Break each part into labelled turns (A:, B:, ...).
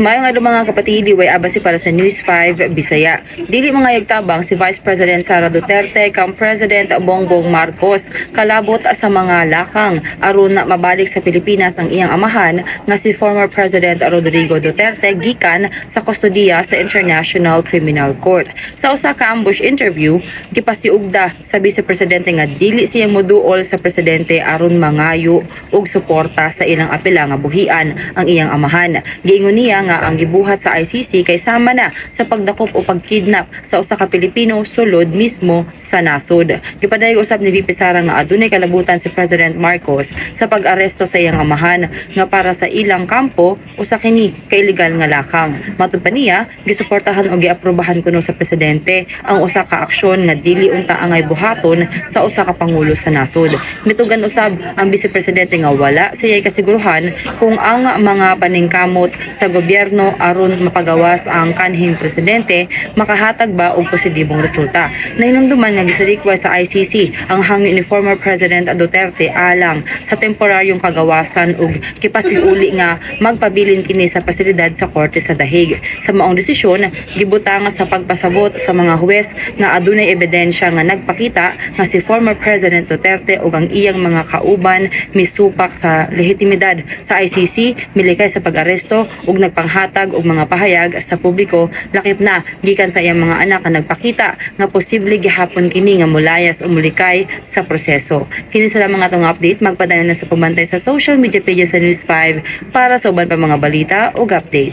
A: Mayong adto mga kapatid, way abasi para sa News 5 Bisaya. Dili mga yagtabang si Vice President Sara Duterte kang President Bongbong Marcos kalabot sa mga lakang aron na mabalik sa Pilipinas ang iyang amahan nga si former President Rodrigo Duterte gikan sa kustodiya sa International Criminal Court. Sa usa ka ambush interview, gipasiugda sa Vice Presidente nga dili siya moduol sa presidente aron mangayo og suporta sa ilang apela nga buhian ang iyang amahan. Giingon niya nga ang gibuhat sa ICC kay sama na sa pagdakop o pagkidnap sa usa ka Pilipino sulod mismo sa nasod. Gipaday usab ni VP Sara nga adunay kalabutan si President Marcos sa pag-aresto sa iyang amahan nga para sa ilang kampo usa kini ka illegal nga lakang. Matud pa niya, gisuportahan o giaprobahan kuno sa presidente ang usa ka aksyon nga dili unta angay buhaton sa usa ka pangulo sa nasod. Mitugan usab ang Vice Presidente nga wala siya'y kasiguruhan kung ang mga paningkamot sa gobyerno aron mapagawas ang kanhing presidente makahatag ba og positibong resulta. Nahinumduman nga gisalikway sa ICC ang hangyo ni former President Duterte alang sa temporaryong kagawasan ug kipasiuli nga magpabilin kini sa pasilidad sa korte sa Dahig. Sa maong desisyon, gibutang sa pagpasabot sa mga huwes nga adunay ebidensya nga nagpakita nga si former President Duterte ug ang iyang mga kauban misupak sa lehitimidad sa ICC milikay sa pag-aresto ug nagpanghatag og mga pahayag sa publiko lakip na gikan sa iyang mga anak nga nagpakita nga posible gihapon kini nga mulayas o mulikay sa proseso. Kini sa mga atong update magpadayon na sa pagbantay sa social media pages sa News 5 para sa uban pa mga balita ug update.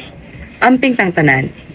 A: Amping tang tanan.